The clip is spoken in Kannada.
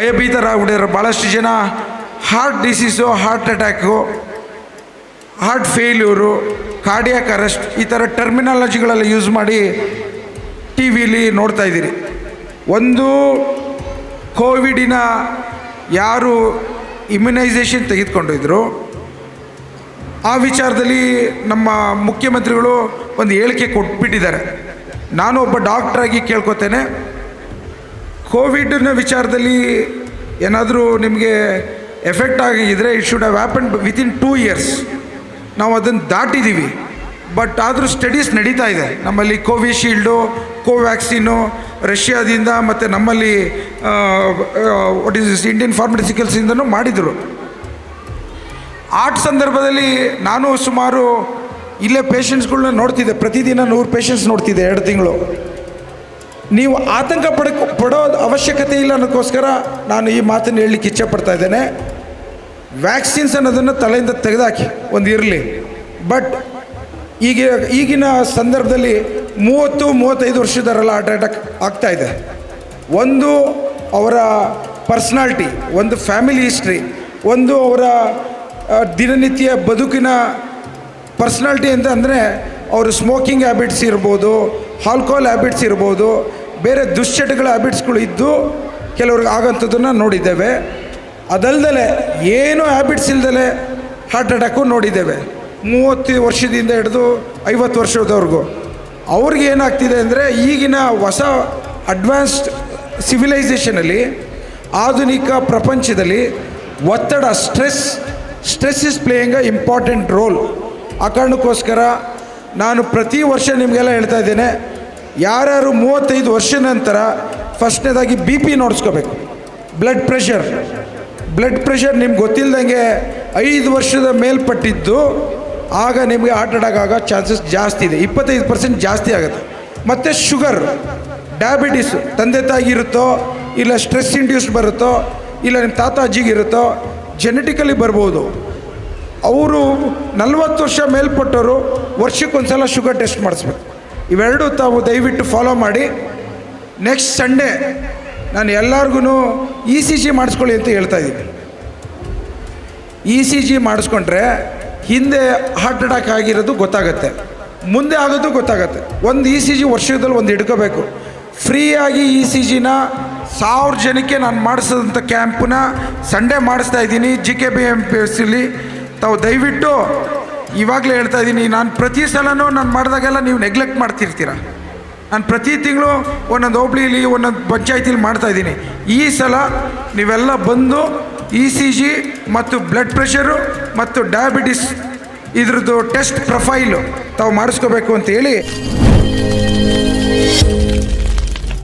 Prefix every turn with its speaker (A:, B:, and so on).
A: ಭಯಭೀತರಾಗ್ಬಿಟ್ಟಿದ್ದಾರೆ. ಭಾಳಷ್ಟು ಜನ heart disease heart attack heart failure cardiac arrest ಈ ಥರ ಟರ್ಮಿನಾಲಜಿಗಳೆಲ್ಲ ಯೂಸ್ ಮಾಡಿ ಟಿ ವಿಲಿ ನೋಡ್ತಾ ಇದ್ದೀರಿ. ಒಂದು ಕೋವಿಡಿನ ಯಾರು ಇಮ್ಯುನೈಸೇಷನ್ ತೆಗೆದುಕೊಂಡಿದ್ರು, ಆ ವಿಚಾರದಲ್ಲಿ ನಮ್ಮ ಮುಖ್ಯಮಂತ್ರಿಗಳು ಒಂದು ಹೇಳಿಕೆ ಕೊಟ್ಬಿಟ್ಟಿದ್ದಾರೆ. ನಾನು ಒಬ್ಬ ಡಾಕ್ಟ್ರಾಗಿ ಕೇಳ್ಕೊತೇನೆ. ಕೋವಿಡ್ನ ವಿಚಾರದಲ್ಲಿ ಏನಾದರೂ ನಿಮಗೆ ಎಫೆಕ್ಟ್ ಆಗಿದ್ದರೆ it should have happen within two years ನಾವು ಅದನ್ನು ದಾಟಿದ್ದೀವಿ ಬಟ್ ಆದರೂ ಸ್ಟಡೀಸ್ ನಡೀತಾ ಇದೆ. ನಮ್ಮಲ್ಲಿ ಕೋವಿಶೀಲ್ಡು ಕೋವ್ಯಾಕ್ಸಿನು ರಷ್ಯಾದಿಂದ ಮತ್ತು ನಮ್ಮಲ್ಲಿ ವಾಟ್ ಇಸ್ ಇಂಡಿಯನ್ ಫಾರ್ಮಸ್ಯೂಟಿಕಲ್ಸಿಂದನೂ ಮಾಡಿದರು. ಆಟ್ ಸಂದರ್ಭದಲ್ಲಿ ನಾನು ಸುಮಾರು ಇಲ್ಲೇ ಪೇಷಂಟ್ಸ್ಗಳನ್ನ ನೋಡ್ತಿದ್ದೆ. ಪ್ರತಿದಿನ ನೂರು ಪೇಷಂಟ್ಸ್ ನೋಡ್ತಿದ್ದೆ ಎರಡು ತಿಂಗಳು. ನೀವು ಆತಂಕ ಪಡಕ್ ಪಡೋ ಅವಶ್ಯಕತೆ ಇಲ್ಲ ಅನ್ನೋಕ್ಕೋಸ್ಕರ ನಾನು ಈ ಮಾತನ್ನು ಹೇಳಲಿಕ್ಕೆ ಇಚ್ಛೆ ಪಡ್ತಾ ಇದ್ದೇನೆ. ವ್ಯಾಕ್ಸಿನ್ಸ್ ಅನ್ನೋದನ್ನು ತಲೆಯಿಂದ ತೆಗೆದಾಕಿ, ಒಂದು ಇರಲಿ. ಬಟ್ ಈಗ ಈಗಿನ ಸಂದರ್ಭದಲ್ಲಿ ಮೂವತ್ತು, ಮೂವತ್ತೈದು ವರ್ಷದವರೆಲ್ಲ ಹಾರ್ಟ್ ಅಟ್ಯಾಕ್ ಆಗ್ತಾ ಇದೆ. ಒಂದು ಅವರ ಪರ್ಸ್ನಾಲ್ಟಿ ಒಂದು ಫ್ಯಾಮಿಲಿ ಹಿಸ್ಟ್ರಿ ಒಂದು ಅವರ ದಿನನಿತ್ಯ ಬದುಕಿನ ಪರ್ಸ್ನಾಲ್ಟಿ ಅಂತ ಅಂದರೆ ಅವರು ಸ್ಮೋಕಿಂಗ್ ಹ್ಯಾಬಿಟ್ಸ್ ಇರ್ಬೋದು ಆಲ್ಕೋಹಾಲ್ ಹ್ಯಾಬಿಟ್ಸ್ ಇರ್ಬೋದು ಬೇರೆ ದುಶ್ಚಟಗಳ ಹ್ಯಾಬಿಟ್ಸ್ಗಳು ಇದ್ದು ಕೆಲವ್ರಿಗೆ ಆಗೋಂಥದ್ದನ್ನು ನೋಡಿದ್ದೇವೆ. ಅದಲ್ದಲೆ ಏನೂ ಹ್ಯಾಬಿಟ್ಸ್ ಇಲ್ದಲೆ ಹಾರ್ಟ್ ಅಟ್ಯಾಕು ನೋಡಿದ್ದೇವೆ. ಮೂವತ್ತು ವರ್ಷದಿಂದ ಹಿಡಿದು ಐವತ್ತು ವರ್ಷದವ್ರಿಗೂ. ಅವ್ರಿಗೆ ಏನಾಗ್ತಿದೆ ಅಂದರೆ ಈಗಿನ ಹೊಸ ಅಡ್ವಾನ್ಸ್ಡ್ ಸಿವಿಲೈಸೇಷನಲ್ಲಿ ಆಧುನಿಕ ಪ್ರಪಂಚದಲ್ಲಿ ಒತ್ತಡ stress stress is playing a important role ಆ ಕಾರಣಕ್ಕೋಸ್ಕರ ನಾನು ಪ್ರತಿ ವರ್ಷ ನಿಮಗೆಲ್ಲ ಹೇಳ್ತಾ ಇದ್ದೇನೆ ಯಾರ್ಯಾರು ಮೂವತ್ತೈದು ವರ್ಷ ನಂತರ ಫಸ್ಟ್ನೇದಾಗಿ B P ನೋಡಿಸ್ಕೋಬೇಕು. Blood pressure. Blood pressure ನಿಮ್ಗೆ ಗೊತ್ತಿಲ್ಲದಂಗೆ ಐದು ವರ್ಷದ ಮೇಲ್ಪಟ್ಟಿದ್ದು ಆಗ ನಿಮಗೆ ಹಾರ್ಟ್ ಅಟ್ಯಾಕ್ ಚಾನ್ಸಸ್ ಜಾಸ್ತಿ ಇದೆ. ಇಪ್ಪತ್ತೈದು ಪರ್ಸೆಂಟ್ ಜಾಸ್ತಿ ಆಗುತ್ತೆ. ಮತ್ತು ಶುಗರ್, ಡಯಾಬಿಟಿಸ್ ತಂದೆ ತಾಯಿಗಿರುತ್ತೋ ಇಲ್ಲ ಸ್ಟ್ರೆಸ್ ಇಂಡ್ಯೂಸ್ ಬರುತ್ತೋ, ಇಲ್ಲ ನಿಮ್ಮ ತಾತ ಅಜ್ಜಿಗಿರುತ್ತೋ ಜೆನೆಟಿಕಲಿ ಬರ್ಬೋದು. ಅವರು ನಲ್ವತ್ತು ವರ್ಷ ಮೇಲ್ಪಟ್ಟವರು ವರ್ಷಕ್ಕೊಂದ್ಸಲ ಶುಗರ್ ಟೆಸ್ಟ್ ಮಾಡಿಸ್ಬೇಕು. ಇವೆರಡು ತಾವು ದಯವಿಟ್ಟು ಫಾಲೋ ಮಾಡಿ. ನೆಕ್ಸ್ಟ್ ಸಂಡೇ ನಾನು ಎಲ್ಲರಿಗೂ ಇ ಸಿ ಜಿ ಮಾಡಿಸ್ಕೊಳ್ಳಿ ಅಂತ ಹೇಳ್ತಾ ಇದ್ದೀನಿ. ಇ ಸಿ ಜಿ ಮಾಡಿಸ್ಕೊಂಡ್ರೆ ಹಿಂದೆ ಹಾರ್ಟ್ ಅಟ್ಯಾಕ್ ಆಗಿರೋದು ಗೊತ್ತಾಗತ್ತೆ. ಮುಂದೆ ಆಗೋದು ಗೊತ್ತಾಗತ್ತೆ. ಒಂದು ಇ ಸಿ ಜಿ ವರ್ಷದಲ್ಲಿ ಒಂದು ಹಿಡ್ಕೋಬೇಕು. ಫ್ರೀಯಾಗಿ ಇ ಸಿ ಜಿನ ಸಾವಿರ ಜನಕ್ಕೆ ನಾನು ಮಾಡಿಸಿದಂಥ ಕ್ಯಾಂಪನ್ನ ಸಂಡೇ ಮಾಡಿಸ್ತಾ ಇದ್ದೀನಿ. G K B M P ಎಸ್ಸಲ್ಲಿ ತಾವು ದಯವಿಟ್ಟು ಇವಾಗಲೇ ಹೇಳ್ತಾ ಇದ್ದೀನಿ, ನಾನು ಪ್ರತಿ ಸಲನೂ ನಾನು ಮಾಡಿದಾಗೆಲ್ಲ ನೀವು ನೆಗ್ಲೆಕ್ಟ್ ಮಾಡ್ತಿರ್ತೀರ. ನಾನು ಪ್ರತಿ ತಿಂಗಳು ಒಂದೊಂದು ಹೋಬ್ಳಿಲಿ, ಒಂದೊಂದು ಪಂಚಾಯತಿಲಿ ಮಾಡ್ತಾ ಇದ್ದೀನಿ. ಈ ಸಲ ನೀವೆಲ್ಲ ಬಂದು ಇ ಸಿ ಜಿ ಮತ್ತು ಬ್ಲಡ್ ಪ್ರೆಷರು ಮತ್ತು ಡಯಾಬಿಟಿಸ್ ಇದ್ರದ್ದು ಟೆಸ್ಟ್ ಪ್ರೊಫೈಲು ತಾವು ಮಾಡಿಸ್ಕೋಬೇಕು ಅಂತ ಹೇಳಿ